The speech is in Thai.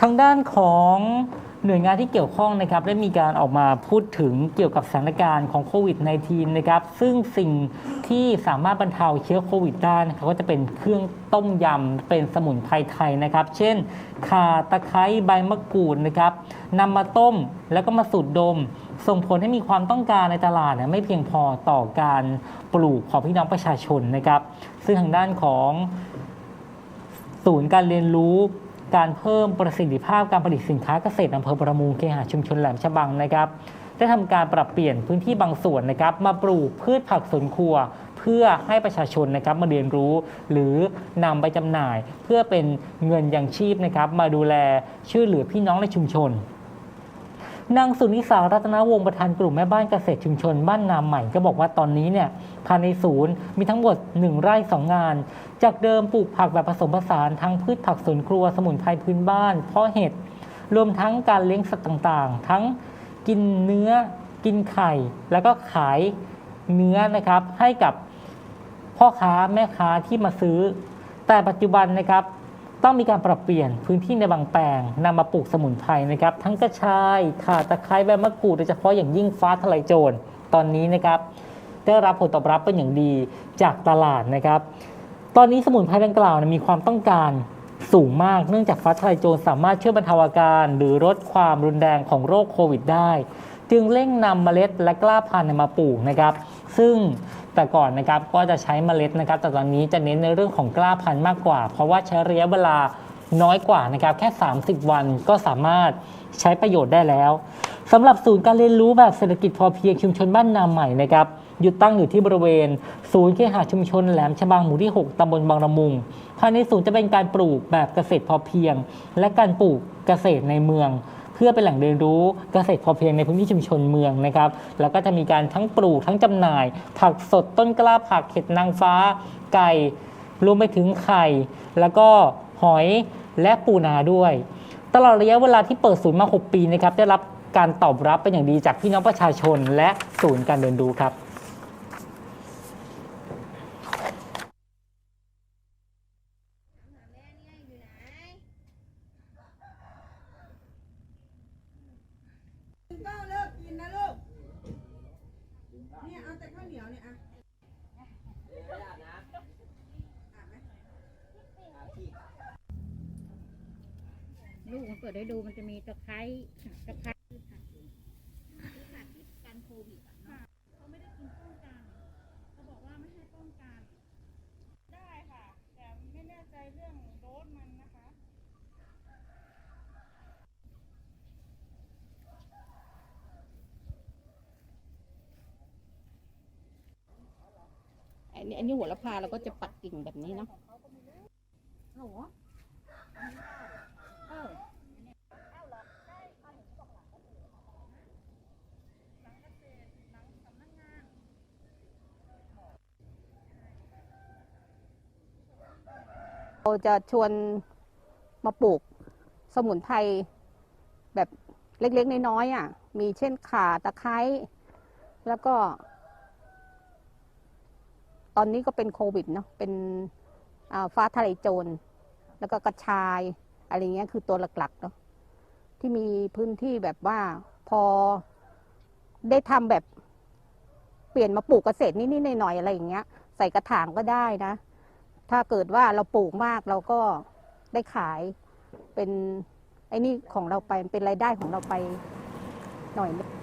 ทางด้านของหน่วยงานที่เกี่ยวข้องนะครับได้มีการออกมาพูดถึงเกี่ยวกับสถานการณ์ของโควิด -19 นะครับ ซึ่งสิ่งที่สามารถบรรเทาเชื้อโควิดได้นะครับก็จะเป็นเครื่องต้มยำเป็นสมุนไพรไทยนะครับ เช่นข่าตะไคร้ใบมะกรูดนะครับนำมาต้มแล้วก็มาสูดดม ส่งผลให้มีความต้องการในตลาดเนี่ยไม่เพียงพอต่อการปลูกของพี่น้องประชาชนนะครับ ซึ่งทางด้านของศูนย์การเรียนรู้ การเพิ่มประสิทธิภาพการผลิตสินค้าเกษตรอำเภอประมูลเคหะชุมชนแหลมฉบังนะครับได้ทำการปรับเปลี่ยนพื้นที่บางส่วนนะครับ มาปลูกพืชผักสวนครัว เพื่อให้ประชาชนนะครับมาเรียนรู้ หรือนำไปจำหน่าย เพื่อเป็นเงินยังชีพนะครับ มาดูแลช่วยเหลือพี่น้องในชุมชนนางสุนิสารัตนวงศ์ประธานกลุ่มแม่บ้านเกษตรชุมชนบ้านนามใหม่ก็บอกว่าตอนนี้เนี่ย ภายในศูนย์มีทั้งหมด 1 ไร่ 2 งาน จากเดิมปลูกผักแบบผสมผสานทั้งพืชผักสวนครัวสมุนไพรพื้นบ้าน เพาะเห็ดรวมทั้งการเลี้ยงสัตว์ต่างๆ ทั้งกินเนื้อกินไข่ แล้วก็ขายเนื้อนะครับให้กับพ่อค้าแม่ค้าที่มาซื้อ แต่ปัจจุบันนะครับต้องมีการปรับเปลี่ยนพื้นที่ในบางแปลงนำมาปลูกสมุนไพรนะครับ ทั้งกระชายข่าตะไคร้ใบมะกรูดโดยเฉพาะอย่างยิ่งฟ้าทะลายโจรตอนนี้นะครับ ได้รับผลตอบรับเป็นอย่างดีจากตลาดนะครับ ตอนนี้สมุนไพรดังกล่าวมีความต้องการสูงมากเนื่องจากฟ้าทะลายโจรสามารถช่วยบรรเทาอาการ หรือลดความรุนแรงของโรคโควิดได้ จึงเร่งนำเมล็ดและกล้าพันธุ์มาปลูกนะครับ ซึ่งแต่ก่อนนะครับก็จะใช้เมล็ดนะครับ แต่ตอนนี้จะเน้นในเรื่องของกล้าพันธุ์มากกว่า เพราะว่าใช้ระยะเวลาน้อยกว่านะครับแค่ 30 วันก็สามารถใช้ประโยชน์ได้แล้วสำหรับศูนย์การเรียนรู้แบบเศรษฐกิจพอเพียงชุมชนบ้านนาใหม่นะครับ อยู่ตั้งอยู่ที่บริเวณ ศูนย์เคหะชุมชนแหลมฉบังหมู่ที่ 6ตำบลบางละมุงภายในศูนย์จะเป็นการปลูกแบบเกษตรพอเพียง และการปลูกเกษตรในเมือง เพื่อเป็นแหล่งเรียนรู้เกษตรพอเพียงในพื้นที่ชุมชนเมืองนะครับ แล้วก็จะมีการทั้งปลูกทั้งจำหน่าย ผักสดต้นกล้าผักเห็ดนางฟ้า ไก่รวมไปถึงไข่ แล้วก็หอยและปูนาด้วย ตลอดระยะเวลาที่เปิดศูนย์มา 6 ปีนะครับได้รับการตอบรับเป็นอย่างดีจากพี่น้องประชาชนและศูนย์การเรียนรู้ครับ ก็เลิกกินนะลูก เนี่ยเอาแต่ข้าวเหนียวเนี่ยอะอะไหมลูกมันเปิดได้ดูมันจะมีตะไคร้ตะไคร้กันโควิดเขาไม่ได้กินป้องกันเขาบอกว่าไม่ให้ป้องกัน ได้ค่ะ แต่ไม่แน่ใจเรื่องโดสมันนะคะ อั นนี้อันนี้หัวละพาเราก็จะปัดกิ่งแบบนี้เนาะเออเราจะชวนมาปลูกสมุนไพรแบบเล็กๆ น้อยๆอะ มีเช่นข่าตะไคร้แล้วก็ ตอนนี้ก็เป็นโควิดเนาะเป็นฟ้าทะลายโจร แล้วก็กระชายอะไรเงี้ยคือตัวหลักๆเนาะที่มีพื้นที่แบบว่าพอได้ทำแบบเปลี่ยนมาปลูกเกษตรนิดๆหน่อยๆอะไรอย่างเงี้ย ใส่กระถางก็ได้นะ ถ้าเกิดว่าเราปลูกมากเราก็ได้ขายเป็นไอ้นี่ของเราไปเป็นรายได้ของเราไปหน่อยนึง